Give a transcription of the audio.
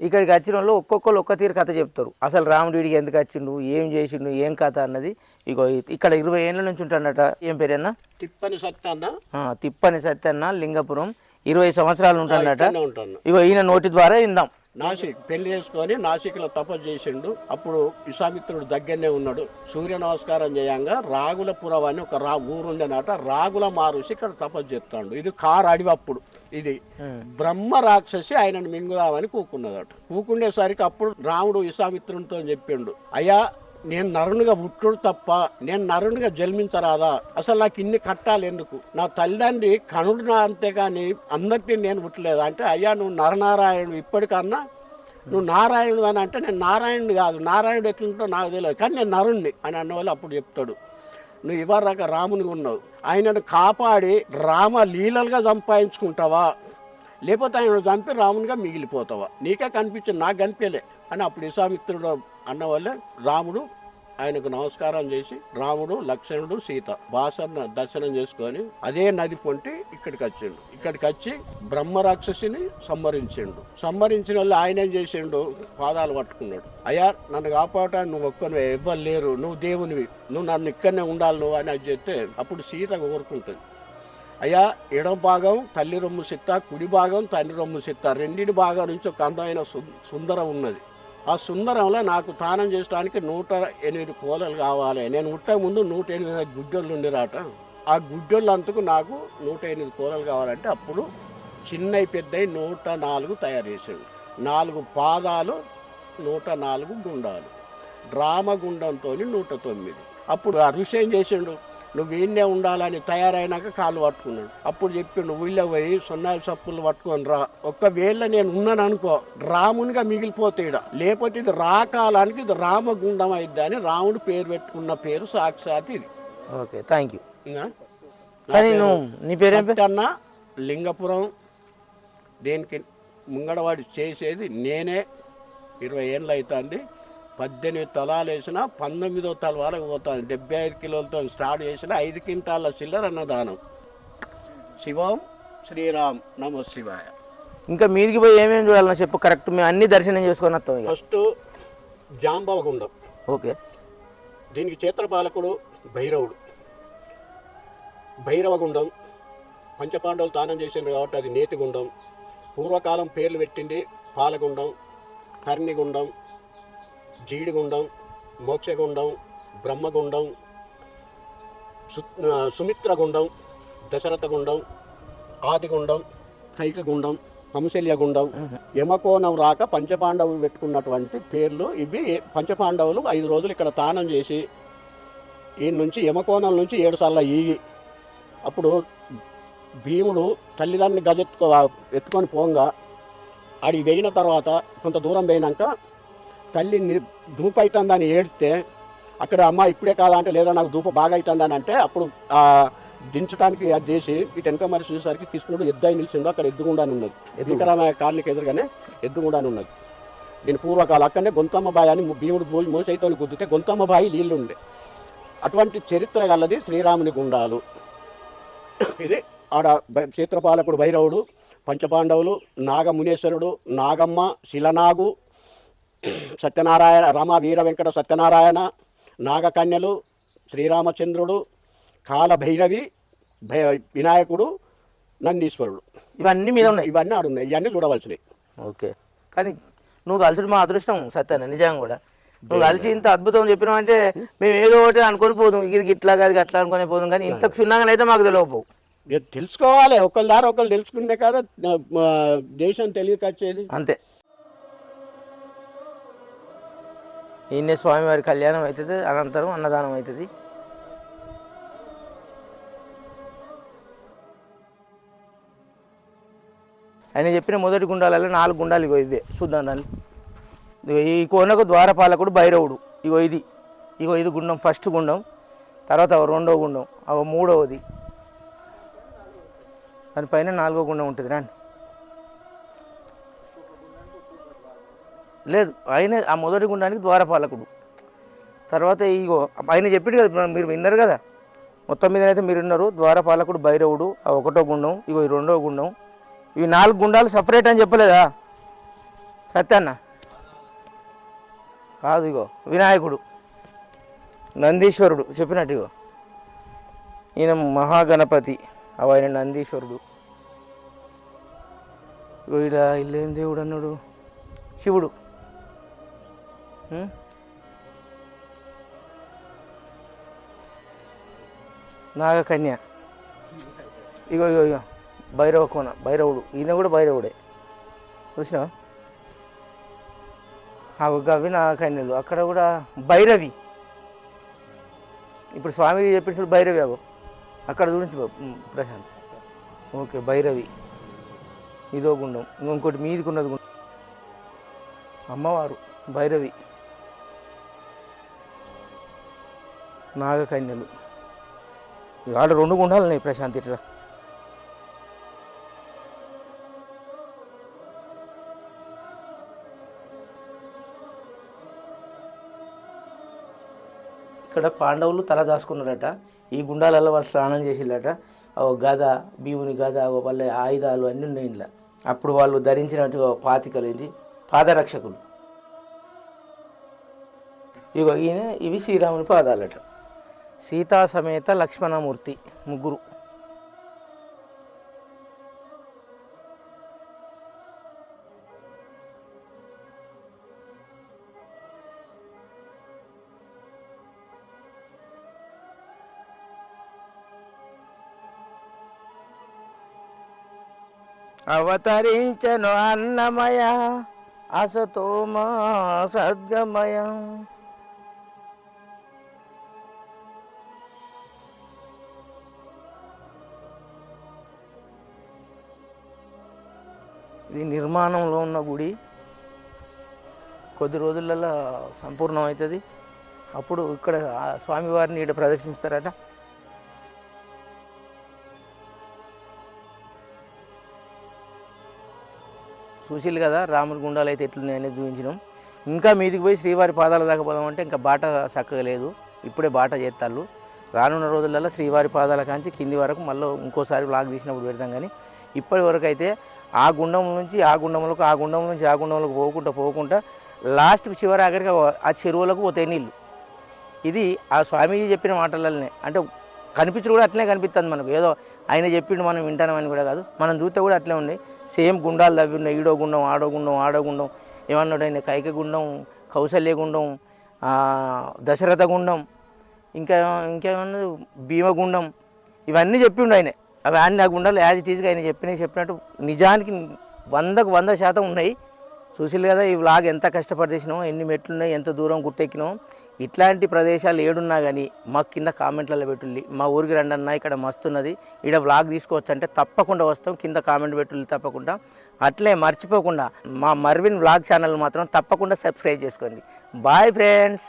ఇక్కడికి వచ్చిన వాళ్ళు ఒక్కొక్కరు ఒక్క తీరు కథ చెప్తారు. అసలు రాముడు వీడికి ఎందుకు వచ్చిండు? ఏం చేసిండు? ఏం కథ అన్నది? ఇగో ఇక్కడ ఇరవై ఏళ్ళ నుంచి ఉంటాడట. ఏం పేరన్నా తిప్పని సత్తాన్న ఆ, తిప్పని సత్యన్న లింగపురం. ఇరవై సంవత్సరాలు ఉంటాడట. ఇగో ఈయన నోటి ద్వారా ఇందాం నాసిక్ పెళ్ళి చేసుకొని నాసిక్లో తపస్సు చేసిండు. అప్పుడు విశ్వామిత్రుడు దగ్గరనే ఉన్నాడు. సూర్య నమస్కారం చేయంగా రాగులపురం అని ఒక రా ఊరుండేనట. రాగుల మారుసి ఇక్కడ తపస్సు చేస్తాడు. ఇది కారు అడివి అప్పుడు ఇది బ్రహ్మ రాక్షసి ఆయనను మింగుదామని కూకున్నదట. కూకుండేసరికి అప్పుడు రాముడు విశ్వామిత్రునితో చెప్పిండు అయ్యా నేను నరునిగా పుట్టుడు తప్ప నేను నరునిగా జన్మించరాదా? అసలు నాకు ఇన్ని కట్టాలి ఎందుకు? నా తల్లిదండ్రి కనుడు నా అంతేగాని అందరికీ నేను పుట్టలేదు? అంటే అయ్యా నువ్వు నరనారాయణుడు ఇప్పటికన్నా నువ్వు నారాయణుడు అని అంటే నేను నారాయణుడు కాదు. నారాయణుడు ఎట్లుంటో నాకు తెలియదు కానీ నేను నరుణ్ణి అని అన్నవాళ్ళు అప్పుడు చెప్తాడు. నువ్వు ఇవ్వరాక రామునిగా ఉన్నావు. ఆయనను కాపాడి రామ లీలలుగా సంపాదించుకుంటావా? లేకపోతే ఆయన చంపి రామునిగా మిగిలిపోతావా? నీకే కనిపించింది నాకు కనిపించలే. అని అప్పుడు విశ్వామిత్రుడు అన్న వల్లే రాముడు ఆయనకు నమస్కారం చేసి రాముడు లక్ష్మణుడు సీత బాసన్న దర్శనం చేసుకొని అదే నది పొంటి ఇక్కడికి వచ్చిండు. ఇక్కడికి వచ్చి బ్రహ్మ రాక్షసిని సంహరించిండు. సంహరించిన వాళ్ళు ఆయన ఏం చేసిండు? పాదాలు పట్టుకున్నాడు. అయ్యా నన్ను కాపాడటానికి నువ్వు ఒక్కనివే ఎవ్వరు లేరు. నువ్వు దేవునివి. నువ్వు నన్ను ఇక్కడనే ఉండాలి నువ్వు అని అది చెప్తే అప్పుడు సీత కోరుకుంటుంది. అయ్యా ఎడమ భాగం తల్లి రొమ్ము సిత్త కుడి భాగం తండ్రి రొమ్ము సిత్త. రెండింటి భాగం నుంచి ఒక అందమైన సు- సుందరం ఉన్నది. ఆ సుందరంలో నాకు తానం చేయడానికి నూట ఎనిమిది కోలలు కావాలి. నేను పుట్టే ముందు నూట ఎనిమిది గుడ్డోళ్ళు ఉండిరాట. ఆ గుడ్డోళ్ళు అంతకు నాకు నూట ఎనిమిది కోలలు కావాలంటే అప్పుడు చిన్నవి పెద్దవి నూట నాలుగు తయారు చేసాడు నాలుగు పాదాలు నూట నాలుగు గుండాలు. రామగుండంతో నూట తొమ్మిది. అప్పుడు ఆ చేసిండు? నువ్వు ఈయన్నే ఉండాలని తయారైనాక కాళ్ళు పట్టుకున్నాడు. అప్పుడు చెప్పిండు ఊళ్ళో పోయి సున్నాలు చప్పులు పట్టుకొని రా. ఒక్కవేళ నేను ఉన్నాను అనుకో రామునిగా మిగిలిపోతాడు లేకపోతే ఇది రాకాలానికి ఇది రామగుండం అయిద్ది అని రాముడు పేరు పెట్టుకున్న పేరు సాక్షాత్ ఇది. ఓకే థ్యాంక్ యూ కానీ నువ్వు నీ పేరు అన్న లింగపురం. దేనికి? ముంగడవాడి చేసేది నేనే. ఇరవై ఏళ్ళు అవుతుంది. పద్దెనిమిది తలాలు వేసిన పంతొమ్మిదో తల వరకు పోతాను. డెబ్బై ఐదు కిలోలతో స్టార్ట్ చేసిన ఐదు క్వింటాల చిల్లర అన్నదానం. శివం శ్రీరామ్ నమో శివాయ. ఇంకా మీదికి పోయి ఏమేమి చూడాలన్నా చెప్పు. కరెక్ట్ మేము అన్ని దర్శనం చేసుకొని వస్తాం ఫస్ట్ జాంబవగుండం. ఓకే. దీనికి క్షేత్రపాలకుడు భైరవుడు. భైరవగుండం. పంచపాండవులు తానం చేసిండ్రు కాబట్టి అది నేతిగుండం. పూర్వకాలం పేర్లు పెట్టింది పాలగుండం కర్ణిగుండం జీడిగుండం మోక్షగుండం బ్రహ్మగుండం సు సుమిత్రగుండం దశరథగుండం ఆదిగుండం కైకగుండం కంశల్యగుండం యమకోణం రాక పంచపాండవులు పెట్టుకున్నటువంటి పేర్లు ఇవి. పంచపాండవులు ఐదు రోజులు ఇక్కడ తానం చేసి ఈ నుంచి యమకోణం నుంచి ఏడు సార్లు ఈగి. అప్పుడు భీముడు తల్లిదండ్రిని గజెత్తుకో ఎత్తుకొని పోగా. ఆడి వేయిన తర్వాత కొంత దూరం పోయినాక తల్లి ధూప అవుతుందని ఏడితే అక్కడ అమ్మ ఇప్పుడే కాదా అంటే లేదా నాకు ధూప బాగా అవుతుందని అంటే అప్పుడు ఆ దించడానికి అది చేసి ఇటు వెనక మరి చూసేసరికి కృష్ణుడు ఎద్దాయి నిలిచిండు అక్కడ ఎద్దుగుండాని ఉన్నది. విక్రమ కాలనీకి ఎదురుగానే ఎద్దుగుండాని ఉన్నది. దీని పూర్వకాలం అక్కడనే గొంతమ్మ బాయి అని భీముడు మో- మోసైతో గుద్దితే గొంతమ్మ బాయి నీళ్ళు ఉండే అటువంటి చరిత్ర గలది శ్రీరాముని గుండాలు. ఇది ఆడ క్షేత్రపాలకుడు భైరవుడు పంచపాండవులు నాగమునేశ్వరుడు నాగమ్మ శిలనాగు సత్యనారాయణ రామ వీర వెంకట సత్యనారాయణ నాగకన్యలు శ్రీరామచంద్రుడు కాలభైరవి భై వినాయకుడు నందీశ్వరుడు. ఇవన్నీ మీద ఉన్నాయి. ఇవన్నీ ఆడున్నాయి ఇవన్నీ చూడవలసినవి. ఓకే. కానీ నువ్వు కలిసి మా అదృష్టం సత్యాన నిజంగా కూడా. నువ్వు కలిసి ఇంత అద్భుతం చెప్పినావు అంటే మేము ఏదో ఒకటి అనుకొని పోదాం. ఇది ఇట్లా కాదు అట్లా అనుకునే పోదాం. కానీ ఇంత క్షుణ్ణంగా అయితే మాకు తెలియకపోవు. తెలుసుకోవాలి. ఒకళ్ళ దారి ఒకళ్ళు తెలుసుకుంటే కదా దేశం తెలియకొచ్చేది అంతే. ఈయన స్వామివారి కళ్యాణం అవుతుంది అనంతరం అన్నదానం అవుతుంది. ఆయన చెప్పిన మొదటి గుండాలలో నాలుగు గుండాలు ఇగో ఇవే చూద్దాం దాన్ని. ఈ కోనకు ద్వారపాలకుడు భైరవుడు ఇగో ఇది. ఇగో ఇది గుండం ఫస్ట్ గుండం తర్వాత రెండో గుండం అవ మూడవది. దానిపైన నాలుగో గుండం ఉంటుంది రండి. లేదు ఆయన ఆ మొదటి గుండానికి ద్వారపాలకుడు. తర్వాత ఇగో ఆయన చెప్పాడు కదా మీరు విన్నారు కదా మొత్తం మీద అయితే మీరు ఉన్నారు ద్వారపాలకుడు భైరవుడు ఆ ఒకటో గుండం ఇగో ఈ రెండో గుండం ఇవి నాలుగు గుండాలు సపరేట్ అని చెప్పలేదా? సత్యన్న? కాదు ఇగో వినాయకుడు నందీశ్వరుడు చెప్పినట్టు ఇగో. ఈయన మహాగణపతి ఆయన నందీశ్వరుడు. ఇగో ఈడ ఇల్లేం దేవుడు అన్నాడు? శివుడు. నాగకన్య ఇగో ఇగో ఇగో. భైరవ కోన భైరవుడు. ఈయన కూడా భైరవుడే. చూసినావా? అవి గవి నాగకన్యలు అక్కడ కూడా భైరవి. ఇప్పుడు స్వామి చెప్పినప్పుడు భైరవి అగో. అక్కడ చూడండి ప్రశాంత్. ఓకే భైరవి. ఇదో గుండం. ఇంకొకటి మీదికి ఉన్నది గుండం. అమ్మవారు భైరవి. నాగకన్యలు. ఇవాళ రెండు గుండాలు ఉన్నాయి ప్రశాంత్ ఇట్లా. ఇక్కడ పాండవులు తల దాచుకున్నారట. ఈ గుండాలలో వాళ్ళు స్నానం చేసిల్లట ఓ గద భీముని గద ఓ వాళ్ళ ఆయుధాలు అన్నీ ఉన్నాయి ఇంట్లో అప్పుడు వాళ్ళు ధరించినట్టు పాతికలు ఏంటి? పాదరక్షకులు. ఇవి ఈయన ఇవి శ్రీరాముని పాదాలట. సీతా సమేత లక్ష్మణమూర్తి ముగ్గురు. అవతరించను అన్నమయ అసతోమా సద్గమయ. ఇది నిర్మాణంలో ఉన్న గుడి కొద్ది రోజులలో సంపూర్ణం అవుతుంది అప్పుడు ఇక్కడ స్వామివారిని ఇక్కడ ప్రదర్శిస్తారట. చూసిల్లు కదా రాముడి గుండాలు అయితే ఎట్లున్నాయని చూపించినాం. ఇంకా మీదికి పోయి శ్రీవారి పాదాల దాకా పోదామంటే ఇంకా బాట చక్కగా లేదు. ఇప్పుడే బాట చేస్తారు రానున్న రోజులలో శ్రీవారి పాదాల కాంచి కింది వరకు మళ్ళీ ఇంకోసారి బ్లాగ్ తీసినప్పుడు పెడతాం కానీ ఇప్పటి వరకు అయితే ఆ గుండం నుంచి ఆ గుండంలోకి ఆ గుండం నుంచి ఆ గుండంలోకి పోకుండా పోకుండా లాస్ట్కి చివరి ఆఖరికి ఆ చెరువులకు పోతాయి నీళ్ళు. ఇది ఆ స్వామీజీ చెప్పిన మాటలనే అంటే కనిపించడం కూడా అట్లనే కనిపిస్తుంది మనకు. ఏదో ఆయన చెప్పిండు మనం వింటామని కూడా కాదు. మనం చూస్తే కూడా అట్లే ఉంది. సేమ్ గుండాలు అవి ఉన్నాయి. ఈడో గుండం ఆడో గుండం ఆడో గుండం. ఏమన్నాడు ఆయన కైక గుండం కౌశల్య గుండం దశరథ గుండం ఇంకా ఇంకేమన్నా భీమగుండం. ఇవన్నీ చెప్పిండు ఆయనే. అవి అన్ని నాకు ఉండాలి యాజ్ ఇట్ ఈజ్గా ఆయన చెప్పినవి చెప్పినట్టు నిజానికి వందకు వంద శాతం ఉన్నాయి. చూసిల్లు కదా ఈ వ్లాగ్ ఎంత కష్టపడి చేసినాం ఎన్ని మెట్లున్నాయి ఎంత దూరం గుట్టెక్కినాం ఇట్లాంటి ప్రదేశాలు ఏడున్నా కానీ మాకు కింద కామెంట్లలో పెట్టుల్లి మా ఊరికి రండి అన్న ఇక్కడ మస్తున్నది ఇక్కడ వ్లాగ్ తీసుకోవచ్చు అంటే తప్పకుండా వస్తాం కింద కామెంట్ పెట్టుల్లి తప్పకుండా. అట్లే మర్చిపోకుండా మా మర్విన్ వ్లాగ్ ఛానల్ మాత్రం తప్పకుండా సబ్స్క్రైబ్ చేసుకోండి. Bye friends!